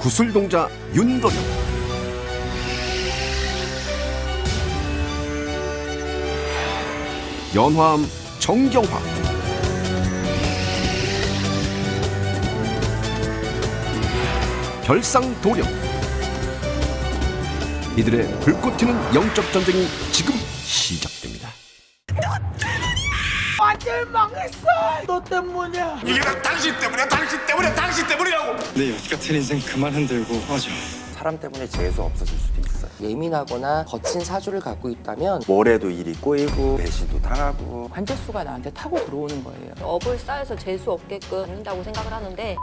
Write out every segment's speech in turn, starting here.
구슬동자 윤도령 연화음 정경화. 별상 도령. 이들의 불꽃 튀는 영적 전쟁이 지금 시작 완전 망했어. 너 때문이야. 이게 다 당신 때문이야 당신 때문에 당신 때문이라고 내 여기 같은 인생 그만 흔들고 하자. 사람 때문에 재수 없어질 수도 있어요. 예민하거나 거친 사주를 갖고 있다면 뭐래도 일이 꼬이고 배신도 당하고 관제수가 나한테 타고 들어오는 거예요. 업을 쌓여서 재수 없게끔 받는다고 생각을 하는데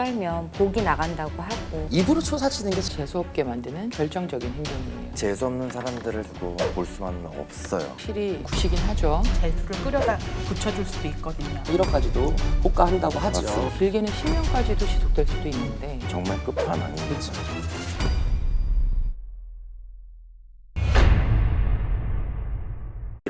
떨면 복이 나간다고 하고 입으로 초사치는 게 재수 없게 만드는 결정적인 행동이에요. 재수 없는 사람들을 두고 볼 수만은 없어요. 실이 구시긴 하죠. 재수를 끓여다 붙여줄 수도 있거든요. 1억까지도 호가한다고 하죠. 맞습니다. 길게는 10년까지도 지속될 수도 있는데 정말 끝판왕이겠죠.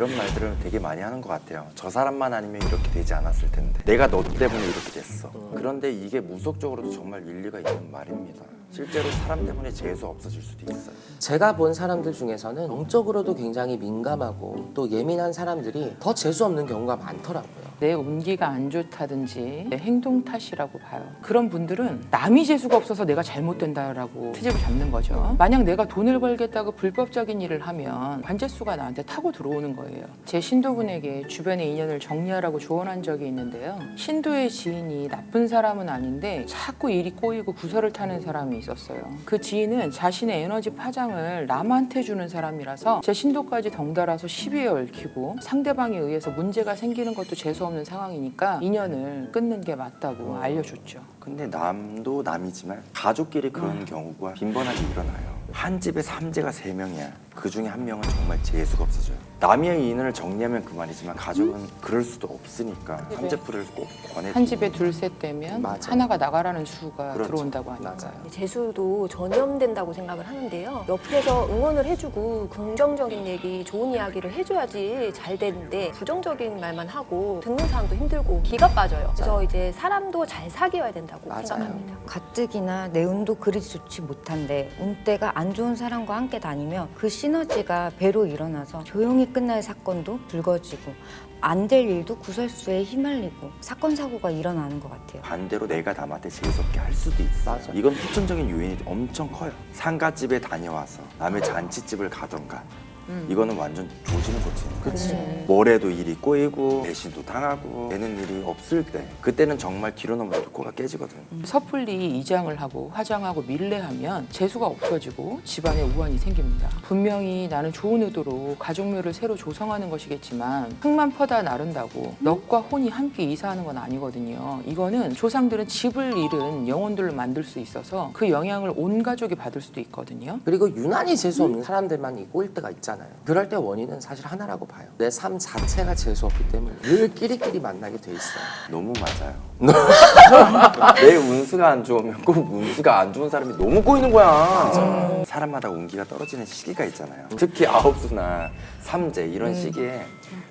이런 말들을 되게 많이 하는 것 같아요. 저 사람만 아니면 이렇게 되지 않았을 텐데. 내가 너 때문에 이렇게 됐어. 그런데 이게 무속적으로도 정말 일리가 있는 말입니다. 실제로 사람 때문에 재수 없어질 수도 있어요. 제가 본 사람들 중에서는 영적으로도 굉장히 민감하고 또 예민한 사람들이 더 재수 없는 경우가 많더라고요. 내 운기가 안 좋다든지 내 행동 탓이라고 봐요. 그런 분들은 남이 재수가 없어서 내가 잘못된다라고 트집을 잡는 거죠. 만약 내가 돈을 벌겠다고 불법적인 일을 하면 관제수가 나한테 타고 들어오는 거예요. 제 신도분에게 주변의 인연을 정리하라고 조언한 적이 있는데요. 신도의 지인이 나쁜 사람은 아닌데 자꾸 일이 꼬이고 구설을 타는 사람이 있었어요. 그 지인은 자신의 에너지 파장을 남한테 주는 사람이라서 제 신도까지 덩달아서 시비에 얽히고 상대방에 의해서 문제가 생기는 것도 재수 없는 상황이니까 인연을 끊는 게 맞다고 알려줬죠. 근데 남도 남이지만 가족끼리 그런 경우가 빈번하게 일어나요. 한 집에 삼재가 세 명이야. 그 중에 한 명은 정말 재수가 없어져요. 남의 인연을 정리하면 그만이지만 가족은 그럴 수도 없으니까 삼재풀을 꼭 권해. 한 집에 둘셋 되면 맞아. 하나가 나가라는 수가 그렇죠. 들어온다고 하니까. 맞아요. 재수도 전염된다고 생각을 하는데요. 옆에서 응원을 해주고 긍정적인 얘기, 좋은 이야기를 해줘야지 잘 되는데 부정적인 말만 하고 듣는 사람도 힘들고 기가 빠져요. 그래서 이제 사람도 잘 사귀어야 된다고 맞아요. 생각합니다. 가뜩이나 내 운도 그리 좋지 못한데 운때가 안 좋은 사람과 함께 다니면 그 시너지가 배로 일어나서 조용히 끝날 사건도 불거지고 안 될 일도 구설수에 휘말리고 사건 사고가 일어나는 것 같아요. 반대로 내가 남한테 재수없게 할 수도 있어. 맞아. 이건 후천적인 요인이 엄청 커요. 상가집에 다녀와서 남의 잔치집을 가던가. 이거는 완전 조지는 거지. 그치. 뭐래도 일이 꼬이고 배신도 당하고 되는 일이 없을 때 그때는 정말 뒤로 넘어져도 코가 깨지거든. 섣불리 이장을 하고 화장하고 밀레하면 재수가 없어지고 집안에 우환이 생깁니다. 분명히 나는 좋은 의도로 가족묘를 새로 조성하는 것이겠지만 흙만 퍼다 나른다고 넋과 혼이 함께 이사하는 건 아니거든요. 이거는 조상들은 집을 잃은 영혼들을 만들 수 있어서 그 영향을 온 가족이 받을 수도 있거든요. 그리고 유난히 재수 없는 사람들만 이 꼬일 때가 있잖아 요. 그럴 때 원인은 사실 하나라고 봐요. 내 삶 자체가 재수 없기 때문에 늘 끼리끼리 만나게 돼 있어요. 너무 맞아요. 내 운수가 안 좋으면 꼭 운수가 안 좋은 사람이 너무 꼬이는 거야. 사람마다 운기가 떨어지는 시기가 있잖아요. 특히 아홉수나 삼재 이런 시기에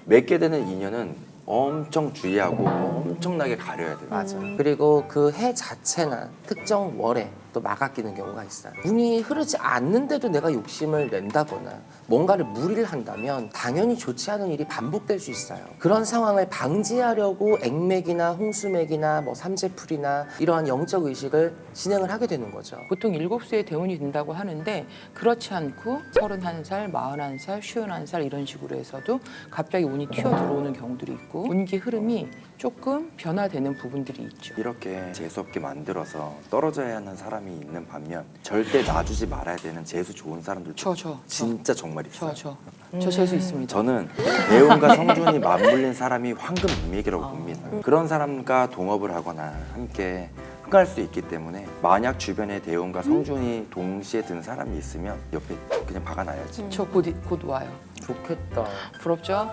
맺게 되는 인연은 엄청 주의하고 엄청나게 가려야 돼요. 맞아. 그리고 그 해 자체나 특정 월에 또 막아끼는 경우가 있어요. 운이 흐르지 않는데도 내가 욕심을 낸다거나 뭔가를 무리를 한다면 당연히 좋지 않은 일이 반복될 수 있어요. 그런 상황을 방지하려고 액맥이나 홍수맥이나 뭐 삼재풀이나 이러한 영적 의식을 진행을 하게 되는 거죠. 보통 일곱 수에 대운이 된다고 하는데 그렇지 않고 서른한 살, 마흔한 살, 쉬운한 살 이런 식으로 해서도 갑자기 운이 튀어 들어오는 경우들이 있고 운기 흐름이 조금 변화되는 부분들이 있죠. 이렇게 재수없게 만들어서 떨어져야 하는 사람 이 있는 반면 절대 놔주지 말아야 되는 재수 좋은 사람들 저, 저, 저. 진짜 정말 있어요. 저, 저. 저 재수 있습니다. 저는 대운과 성준이 맞물린 사람이 황금 인맥이라고 봅니다. 그런 사람과 동업을 하거나 함께 흥할 수 있기 때문에 만약 주변에 대운과 성준이 동시에 든 사람이 있으면 옆에 그냥 박아놔야지. 저 곧, 곧 와요. 좋겠다. 부럽죠?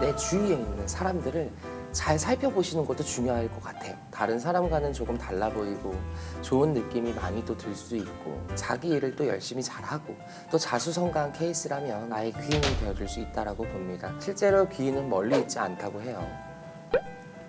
내 주위에 있는 사람들을 잘 살펴보시는 것도 중요할 것 같아요. 다른 사람과는 조금 달라 보이고 좋은 느낌이 많이 또 들 수 있고 자기 일을 또 열심히 잘하고 또 자수성가한 케이스라면 나의 귀인이 되어줄 수 있다라고 봅니다. 실제로 귀인은 멀리 있지 않다고 해요.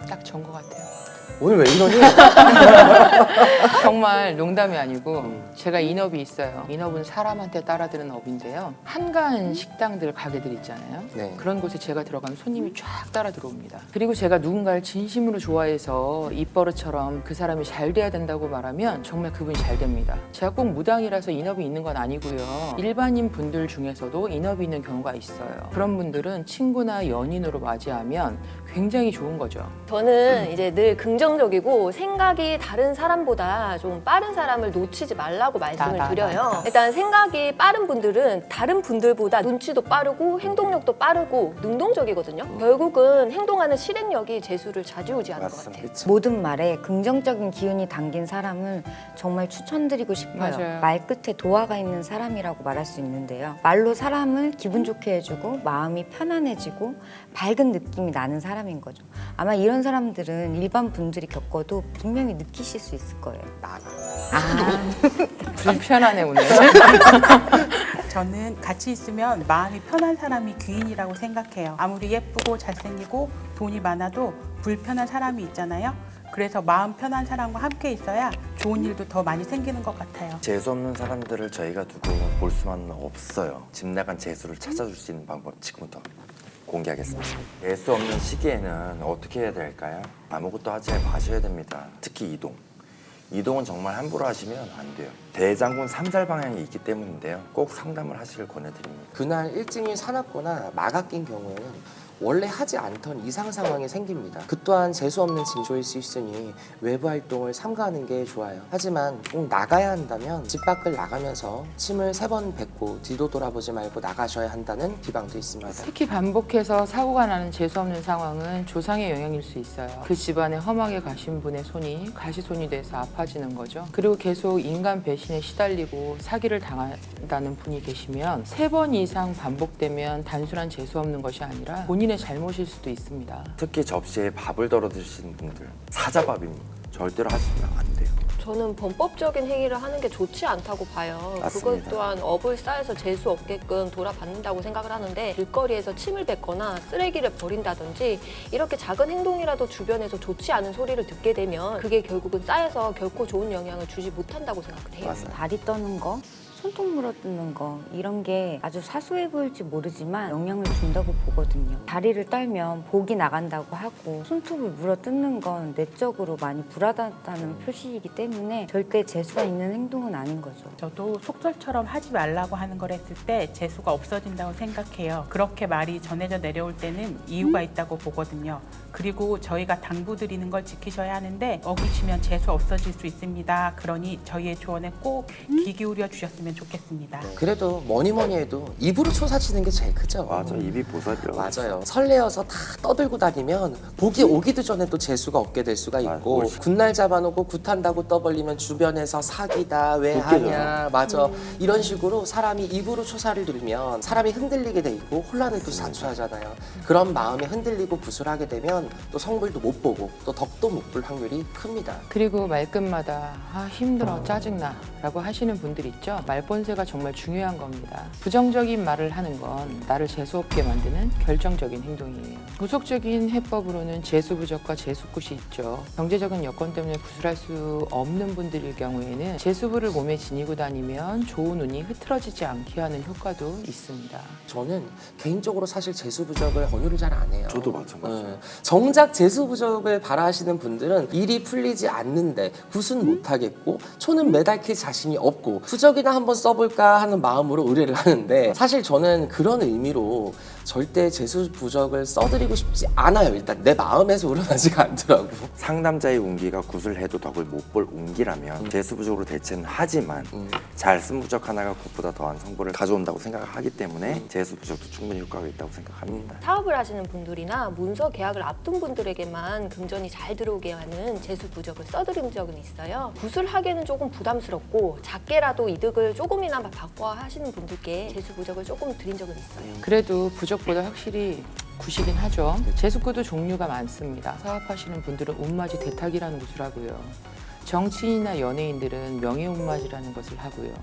딱 좋은 것 같아요. 오늘 왜 이러니? 정말 농담이 아니고 제가 인업이 있어요. 인업은 사람한테 따라드는 업인데요. 한가한 식당들 가게들 있잖아요. 네. 그런 곳에 제가 들어가면 손님이 쫙 따라 들어옵니다. 그리고 제가 누군가를 진심으로 좋아해서 입버릇처럼 그 사람이 잘 돼야 된다고 말하면 정말 그분이 잘 됩니다. 제가 꼭 무당이라서 인업이 있는 건 아니고요. 일반인 분들 중에서도 인업이 있는 경우가 있어요. 그런 분들은 친구나 연인으로 맞이하면 굉장히 좋은 거죠. 저는 이제 늘 긍정적이고 생각이 다른 사람보다 좀 빠른 사람을 놓치지 말라고 말씀을 나, 나, 드려요. 일단 생각이 빠른 분들은 다른 분들보다 눈치도 빠르고 행동력도 빠르고 능동적이거든요. 결국은 행동하는 실행력이 재수를 좌지우지 하는 것 맞습니다. 같아요. 모든 말에 긍정적인 기운이 담긴 사람은 정말 추천드리고 싶어요. 맞아요. 말 끝에 도화가 있는 사람이라고 말할 수 있는데요. 말로 사람을 기분 좋게 해주고 마음이 편안해지고 밝은 느낌이 나는 사람 인 거죠. 아마 이런 사람들은 일반 분들이 겪어도 분명히 느끼실 수 있을 거예요. 불편하네 오늘. 저는 같이 있으면 마음이 편한 사람이 귀인이라고 생각해요. 아무리 예쁘고 잘생기고 돈이 많아도 불편한 사람이 있잖아요. 그래서 마음 편한 사람과 함께 있어야 좋은 일도 더 많이 생기는 것 같아요. 재수 없는 사람들을 저희가 두고 볼 수만은 없어요. 집 나간 재수를 찾아줄 수 있는 방법 지금부터 공개하겠습니다. 재수 없는 시기에는 어떻게 해야 될까요? 아무것도 하지 마셔야 됩니다. 특히 이동. 이동은 정말 함부로 하시면 안 돼요. 대장군 삼살 방향이 있기 때문인데요. 꼭 상담을 하시길 권해드립니다. 그날 일진이 사납거나 마가 낀 경우에는 원래 하지 않던 이상 상황이 생깁니다. 그 또한 재수 없는 징조일 수 있으니 외부 활동을 삼가하는 게 좋아요. 하지만 꼭 나가야 한다면 집 밖을 나가면서 침을 세 번 뱉고 뒤도 돌아보지 말고 나가셔야 한다는 비방도 있습니다. 특히 반복해서 사고가 나는 재수 없는 상황은 조상의 영향일 수 있어요. 그 집안에 험하게 가신 분의 손이 가시손이 돼서 아파지는 거죠. 그리고 계속 인간 배신에 시달리고 사기를 당한다는 분이 계시면 세 번 이상 반복되면 단순한 재수 없는 것이 아니라 본인 의 잘못일 수도 있습니다. 특히 접시에 밥을 덜어 드시는 분들 사자밥입니다. 절대로 하시면 안 돼요. 저는 범법적인 행위를 하는 게 좋지 않다고 봐요. 그것 맞습니다. 또한 업을 쌓여서 재수 없게끔 돌아받는다고 생각을 하는데 길거리에서 침을 뱉거나 쓰레기를 버린다든지 이렇게 작은 행동이라도 주변에서 좋지 않은 소리를 듣게 되면 그게 결국은 쌓여서 결코 좋은 영향을 주지 못한다고 생각해요. 맞아요. 다리 떠는 거, 손톱 물어뜯는 거 이런 게 아주 사소해 보일지 모르지만 영향을 준다고 보거든요. 다리를 떨면 복이 나간다고 하고 손톱을 물어뜯는 건 내적으로 많이 불안하다는 표시이기 때문에 절대 재수가 있는 행동은 아닌 거죠. 저도 속설처럼 하지 말라고 하는 걸 했을 때 재수가 없어진다고 생각해요. 그렇게 말이 전해져 내려올 때는 이유가 있다고 보거든요. 그리고 저희가 당부드리는 걸 지키셔야 하는데 어기시면 재수 없어질 수 있습니다. 그러니 저희의 조언에 꼭 귀 기울여 주셨으면 좋겠습니다. 그래도 뭐니 뭐니 해도 입으로 초사치는 게 제일 크죠. 맞아 입이 보살이라고. 맞아요. 설레어서 다 떠들고 다니면 복이 오기도 전에 또 재수가 없게 될 수가 맞아, 있고 훨씬. 군날 잡아놓고 굿한다고 떠벌리면 주변에서 사기다 왜. 하냐 맞아 이런 식으로 사람이 입으로 초사를 들으면 사람이 흔들리게 돼 있고 혼란을 또 자초하잖아요. 그런 마음이 흔들리고 부술하게 되면 또 성불도 못 보고 또 덕도 못 볼 확률이 큽니다. 그리고 말끝마다 아 힘들어 짜증나 라고 하시는 분들 있죠 말본세가 정말 중요한 겁니다 부정적인 말을 하는 건 나를 재수없게 만드는 결정적인 행동이에요 구속적인 해법으로는 재수부적과 재수굿이 있죠 경제적인 여건 때문에 구술할 수 없는 분들일 경우에는 재수부를 몸에 지니고 다니면 좋은 운이 흐트러지지 않게 하는 효과도 있습니다 저는 개인적으로 사실 재수부적을 권유를 잘 안 해요. 저도 마찬가지예요. 예. 정작 재수부적을 바라하시는 분들은 일이 풀리지 않는데 굿은 못하겠고 초는 매달킬 자신이 없고 부적이나 한번 써볼까 하는 마음으로 의뢰를 하는데 사실 저는 그런 의미로 절대 재수 부적을 써드리고 싶지 않아요. 일단 내 마음에서 우러나지가 않더라고. 상담자의 운기가 구슬해도 덕을 못 볼 운기라면 재수 부적으로 대체는 하지만 잘 쓴 부적 하나가 굿보다 더한 성부를 가져온다고 생각하기 때문에 재수 부적도 충분히 효과가 있다고 생각합니다. 사업을 하시는 분들이나 문서 계약을 앞둔 분들에게만 금전이 잘 들어오게 하는 재수 부적을 써드린 적은 있어요. 구슬 하기에는 조금 부담스럽고 작게라도 이득을 조금이나마 바꿔 하시는 분들께 재수 부적을 조금 드린 적은 있어요. 그래도 부적 보다 확실히 구시긴 하죠. 재수구도 종류가 많습니다. 사업하시는 분들은 운맞이 대탁이라는 것을 하고요. 정치인이나 연예인들은 명예운맞이라는 것을 하고요.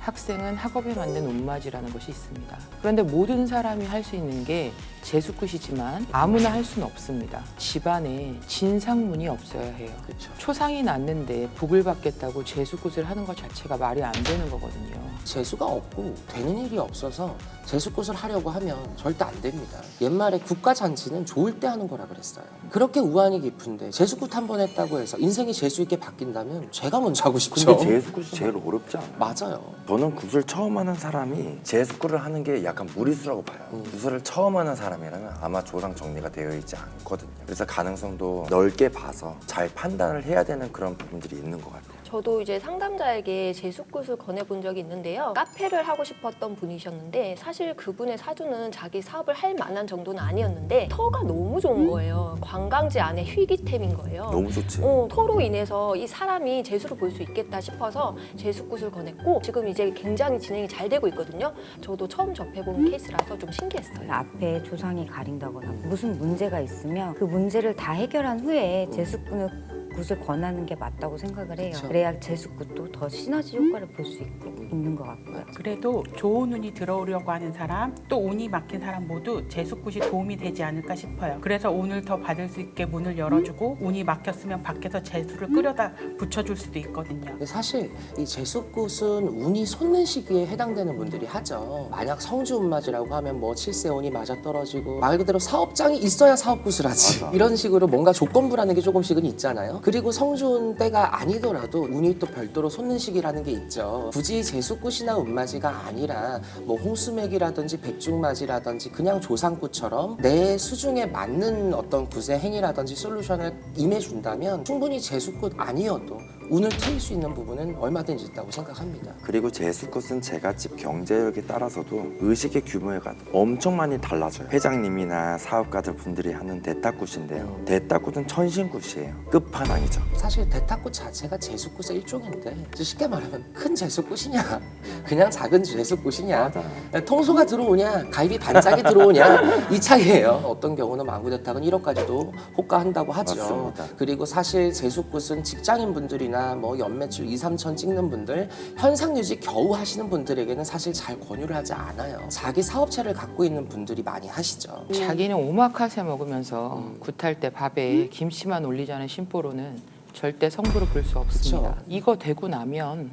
학생은 학업에 맞는 운맞이라는 것이 있습니다. 그런데 모든 사람이 할 수 있는 게 제수굿이지만 아무나 할 수는 없습니다. 집안에 진상문이 없어야 해요. 그렇죠. 초상이 났는데 복을 받겠다고 제수굿을 하는 것 자체가 말이 안 되는 거거든요. 재수가 없고 되는 일이 없어서 재수굿을 하려고 하면 절대 안 됩니다. 옛말에 국가 잔치는 좋을 때 하는 거라 그랬어요. 그렇게 우환이 깊은데 재수굿 한 번 했다고 해서 인생이 재수 있게 바뀐다면 제가 먼저 하고 싶죠. 근데 재수굿이 제일 어렵지 않아요? 맞아요. 저는 굿을 처음 하는 사람이 재수굿을 하는 게 약간 무리수라고 봐요. 굿을 처음 하는 사람 이라면 아마 조상 정리가 되어 있지 않거든요. 그래서 가능성도 넓게 봐서 잘 판단을 해야 되는 그런 부분들이 있는 것 같아요. 저도 이제 상담자에게 제수굿을 권해본 적이 있는데요. 카페를 하고 싶었던 분이셨는데 사실 그분의 사주는 자기 사업을 할 만한 정도는 아니었는데 터가 너무 좋은 거예요. 관광지 안에 희귀템인 거예요. 너무 좋지. 어, 터로 인해서 이 사람이 재수를 볼 수 있겠다 싶어서 재수굿을 권했고 지금 이제 굉장히 진행이 잘 되고 있거든요. 저도 처음 접해본 케이스라서 좀 신기했어요. 앞에 조상이 가린다거나 무슨 문제가 있으면 그 문제를 다 해결한 후에 제수꾼을 굿을 권하는 게 맞다고 생각을 해요. 그쵸. 그래야 제수굿도 더 시너지 효과를 볼 수 있고 있는 것 같고요. 그래도 좋은 운이 들어오려고 하는 사람 또 운이 막힌 사람 모두 제수굿이 도움이 되지 않을까 싶어요. 그래서 운을 더 받을 수 있게 문을 열어주고 운이 막혔으면 밖에서 제수를 끓여다 붙여줄 수도 있거든요. 근데 사실 이 재수굿은 운이 솟는 시기에 해당되는 분들이 하죠. 만약 성주운맞이라고 하면 뭐 칠세운이 맞아 떨어지고 말 그대로 사업장이 있어야 사업굿을 하지. 맞아. 이런 식으로 뭔가 조건부라는 게 조금씩은 있잖아요. 그리고 성주운 때가 아니더라도 운이 또 별도로 솟는 시기라는 게 있죠. 굳이 재수굿이나 운맞이가 아니라 뭐 홍수맥이라든지 백중맞이라든지 그냥 조상굿처럼 내 수중에 맞는 어떤 굿의 행위라든지 솔루션을 임해준다면 충분히 재수굿 아니어도 운을 트일 수 있는 부분은 얼마든지 있다고 생각합니다. 그리고 재수굿은 제갓집 경제력에 따라서도 의식의 규모가 엄청 많이 달라져요. 회장님이나 사업가들 분들이 하는 대타굿인데요. 대타굿은 천신굿이에요. 끝판왕이죠. 사실 대타굿 자체가 재수굿의 일종인데 쉽게 말하면 큰 재수굿이냐 그냥 작은 재수굿이냐 통소가 들어오냐 갈비 반짝이 들어오냐 이 차이예요 어떤 경우는 망구대탁은 1억까지도 호가한다고 하죠 맞습니다. 그리고 사실 재수굿은 직장인 분들이나 뭐 연매출 2, 3천 찍는 분들 현상 유지 겨우 하시는 분들에게는 사실 잘 권유를 하지 않아요. 자기 사업체를 갖고 있는 분들이 많이 하시죠. 자기는 오마카세 먹으면서 굿할 때 밥에 김치만 올리자는 심보로는 절대 성부를 볼 수 없습니다. 이거 되고 나면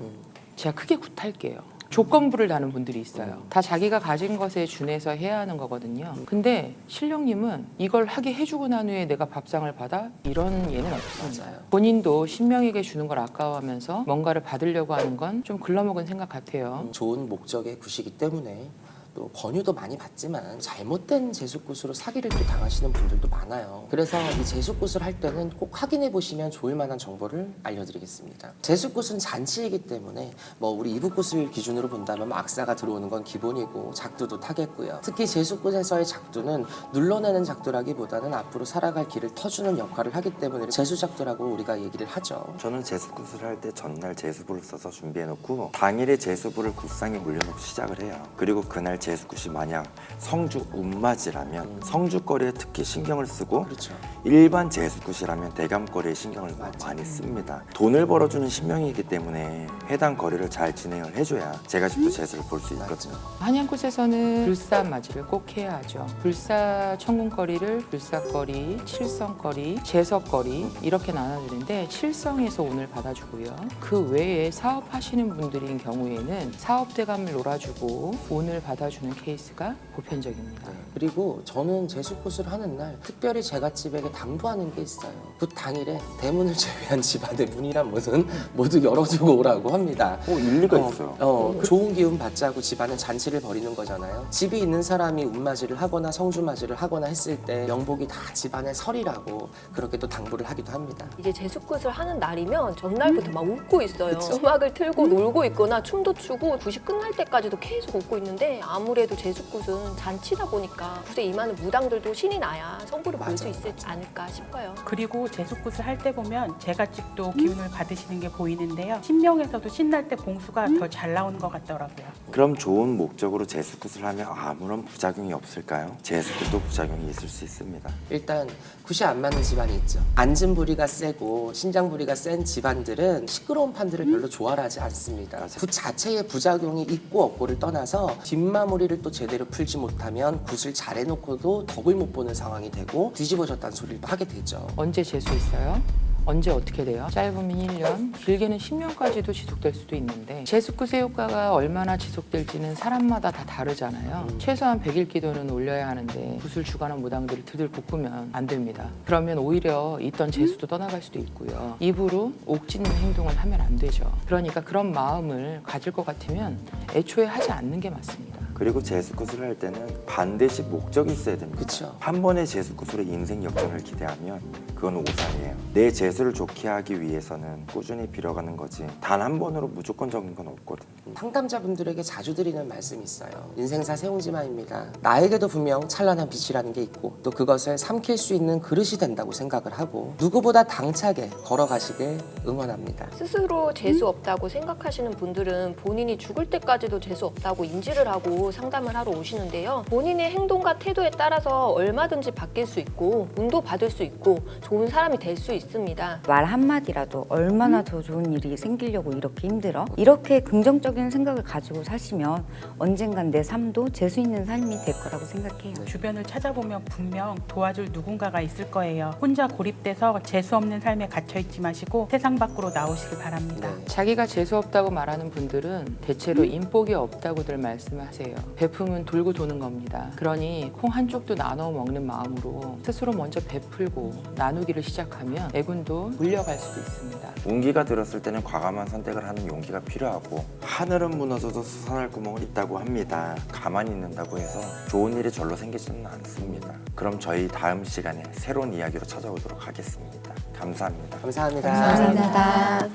제가 크게 굿할게요. 조건부를 다는 분들이 있어요. 다 자기가 가진 것에 준해서 해야 하는 거거든요. 근데 신령님은 이걸 하게 해주고 난 후에 내가 밥상을 받아 이런 예는 없습니다. 본인도 신명에게 주는 걸 아까워하면서 뭔가를 받으려고 하는 건 좀 글러먹은 생각 같아요. 좋은 목적의 굿이기 때문에 또 권유도 많이 받지만 잘못된 제수굿으로 사기를 또 당하시는 분들도 많아요. 그래서 이 제수굿을 할 때는 꼭 확인해 보시면 좋을 만한 정보를 알려드리겠습니다. 제수굿은 잔치이기 때문에 뭐 우리 이북굿을 기준으로 본다면 뭐 악사가 들어오는 건 기본이고 작두도 타겠고요. 특히 제수굿에서의 작두는 눌러내는 작두라기보다는 앞으로 살아갈 길을 터주는 역할을 하기 때문에 제수작두라고 우리가 얘기를 하죠. 저는 재수굿을 할 때 전날 재수부를 써서 준비해놓고 당일에 재수부를 굿상에 물려놓고 시작을 해요. 그리고 그날 재수굿이 만약 성주 운맞이라면 성주거리에 특히 신경을 쓰고 그렇죠. 일반 재수굿이라면 대감거리에 신경을 많이 씁니다. 돈을 벌어주는 신명이기 때문에 해당 거리를 잘 진행을 해줘야 제가 집도 재수를 볼 수 있거든요. 한양굿에서는 불사 맞이를 꼭 해야 하죠. 불사 천궁거리를 불사거리, 칠성거리, 제석거리 이렇게 나눠주는데 칠성에서 운을 받아주고요. 그 외에 사업하시는 분들인 경우에는 사업대감을 놀아주고 운을 받아주 는 케이스가 보편적입니다. 그리고 저는 제수굿을 하는 날 특별히 제가 집에게 당부하는 게 있어요. 그 당일에 대문을 제외한 집안의 문이란 문은 모두 열어두고 오라고 합니다. 어, 일리가 어, 있어요. 어, 좋은 기운 받자고 집안은 잔치를 벌이는 거잖아요. 집이 있는 사람이 운맞이를 하거나 성주맞이를 하거나 했을 때 명복이 다 집안의 설이라고 그렇게 또 당부를 하기도 합니다. 이제 제수굿을 하는 날이면 전날부터 막 웃고 있어요. 음악을 틀고 놀고 있거나 춤도 추고 굿이 끝날 때까지도 계속 웃고 있는데 아무 래도 제수굿은 잔치다 보니까 굿에 임하는 무당들도 신이 나야 성부를 볼 수 맞아요, 있지 않을까 싶어요. 그리고 제수굿을 할 때 보면 제갓집도 기운을 받으시는 게 보이는데요. 신명에서도 신날 때 공수가 더 잘 나오는 것 같더라고요. 그럼 좋은 목적으로 재수굿을 하면 아무런 부작용이 없을까요? 재수굿도 부작용이 있을 수 있습니다. 일단 굿이 안 맞는 집안이 있죠. 앉은 부리가 세고 신장 부리가 센 집안들은 시끄러운 판들을 별로 좋아하지 않습니다. 굿 자체의 부작용이 있고 없고를 떠나서 뒷마무 마무리를 또 제대로 풀지 못하면 굿을 잘 해놓고도 덕을 못 보는 상황이 되고 뒤집어졌다는 소리를 또 하게 되죠. 언제 재수했어요? 언제 어떻게 돼요? 짧으면 1년, 길게는 10년까지도 지속될 수도 있는데 재수굿의 효과가 얼마나 지속될지는 사람마다 다 다르잖아요. 최소한 100일 기도는 올려야 하는데 굿을 주관한 무당들을 드들 볶으면 안 됩니다. 그러면 오히려 있던 재수도 떠나갈 수도 있고요. 입으로 옥짓는 행동을 하면 안 되죠. 그러니까 그런 마음을 가질 것 같으면 애초에 하지 않는 게 맞습니다. 그리고 재수굿을 할 때는 반드시 목적이 있어야 됩니다. 그쵸. 한 번의 재수굿으로 인생 역전을 기대하면 그건 오산이에요. 내 재수를 좋게 하기 위해서는 꾸준히 빌어가는 거지. 단 한 번으로 무조건적인 건 없거든. 상담자분들에게 자주 드리는 말씀이 있어요. 인생사 세운지마입니다. 나에게도 분명 찬란한 빛이라는 게 있고 또 그것을 삼킬 수 있는 그릇이 된다고 생각을 하고 누구보다 당차게 걸어가시길 응원합니다. 스스로 재수 없다고 생각하시는 분들은 본인이 죽을 때까지도 재수 없다고 인지를 하고 상담을 하러 오시는데요. 본인의 행동과 태도에 따라서 얼마든지 바뀔 수 있고 운도 받을 수 있고 좋은 사람이 될 수 있습니다. 말 한마디라도 얼마나 더 좋은 일이 생기려고 이렇게 힘들어? 이렇게 긍정적인 생각을 가지고 사시면 언젠간 내 삶도 재수 있는 삶이 될 거라고 생각해요. 주변을 찾아보면 분명 도와줄 누군가가 있을 거예요. 혼자 고립돼서 재수 없는 삶에 갇혀 있지 마시고 세상 밖으로 나오시길 바랍니다. 자기가 재수 없다고 말하는 분들은 대체로 인복이 없다고들 말씀하세요. 베품은 돌고 도는 겁니다. 그러니 콩 한쪽도 나눠 먹는 마음으로 스스로 먼저 베풀고 나누기를 시작하면 애군도 물려갈 수도 있습니다. 운기가 들었을 때는 과감한 선택을 하는 용기가 필요하고 하늘은 무너져도 솟아날 구멍은 있다고 합니다. 가만히 있는다고 해서 좋은 일이 절로 생기지는 않습니다. 그럼 저희 다음 시간에 새로운 이야기로 찾아오도록 하겠습니다. 감사합니다. 감사합니다.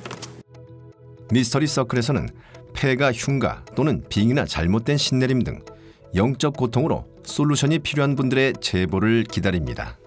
미스터리 서클에서는 폐가 흉가 또는 빙이나 잘못된 신내림 등 영적 고통으로 솔루션이 필요한 분들의 제보를 기다립니다.